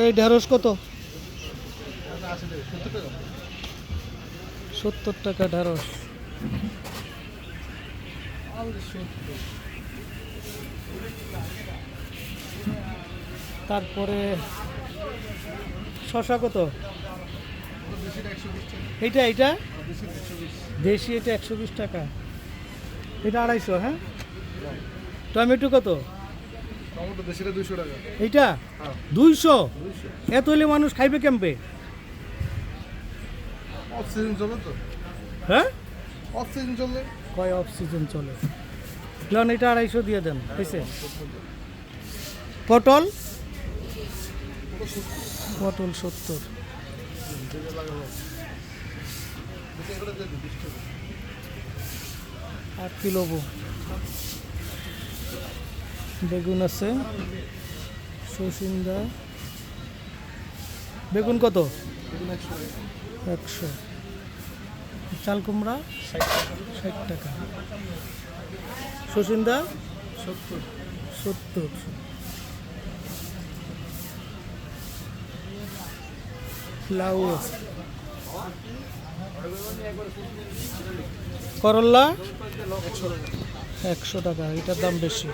এই ঢেঁড়স কত? সত্তর টাকা ঢেঁড়স। তারপরে শশা কত? এইটা এইটা? দেশি এটা একশো বিশ টাকা। এটা আড়াইশো হ্যাঁ? টমেটো কত? টমেটো দেশিটা টাকা। এইটা? হ্যাঁ। দুইশো? এত হলে মানুষ খাইবে কেমবে? অফ সিজন চলে তো। হ্যাঁ? অফ সিজন চলে। কয় অফ সিজন চলে? লন এটা আড়াইশো দিয়ে দেন হয়েছে পটল? পটল সত্তর। আট কিলো বো। বেগুন আছে, সসিন্দা। বেগুন কত? একশো। চাল কুমড়া? ষাট টাকা। সসিন্দা? সত্তর। সত্তর। লাউ আছে। করল্লা একশো টাকা এটার দাম বেশি।